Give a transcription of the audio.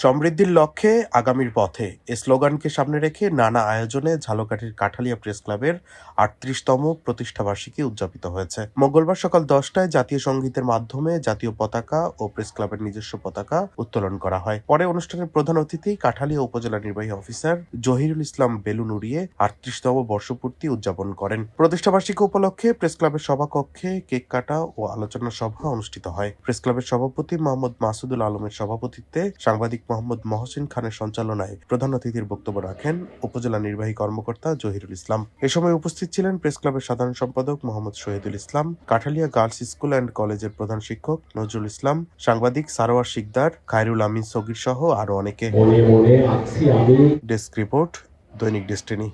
সমৃদ্ধির লক্ষ্যে আগামীর পথে এ স্লোগানকে সামনে রেখে নানা আয়োজনে ঝালকাঠির কাঠালিয়া প্রেস ক্লাবের আটত্রিশতম প্রতিষ্ঠাবার্ষিকী উদযাপিত হয়েছে। মঙ্গলবার সকাল দশটায় জাতীয় সঙ্গীতের মাধ্যমে জাতীয় পতাকা ও প্রেস ক্লাবের নিজস্ব পতাকা উত্তোলন করা হয়। পরে অনুষ্ঠানের প্রধান অতিথি কাঠালিয়া উপজেলা নির্বাহী অফিসার জহিরুল ইসলাম বেলুন উড়িয়ে আটত্রিশতম বর্ষপূর্তি উদযাপন করেন। প্রতিষ্ঠাবার্ষিকী উপলক্ষে প্রেস ক্লাবের সভাকক্ষে কেক কাটা ও আলোচনা সভা অনুষ্ঠিত হয়। প্রেস ক্লাবের সভাপতি মোহাম্মদ মাসুদুল আলমের সভাপতিত্বে সাংবাদিক মোহাম্মদ মহসিন খানের সঞ্চালনায় প্রধান অতিথির বক্তব্য রাখেন উপজেলা নির্বাহী কর্মকর্তা জহিরুল ইসলাম। এ সময় উপস্থিত ছিলেন প্রেস ক্লাবের সাধারণ সম্পাদক Mohammad Shahidul Islam Kathalia girls school and কলেজের প্রধান শিক্ষক নজরুল ইসলাম সাংবাদিক সারোয়ার শিকদার খায়রুল আমিন সগির সহ আরও অনেকে। ডেস্ক রিপোর্ট দৈনিক ডেস্টিনি।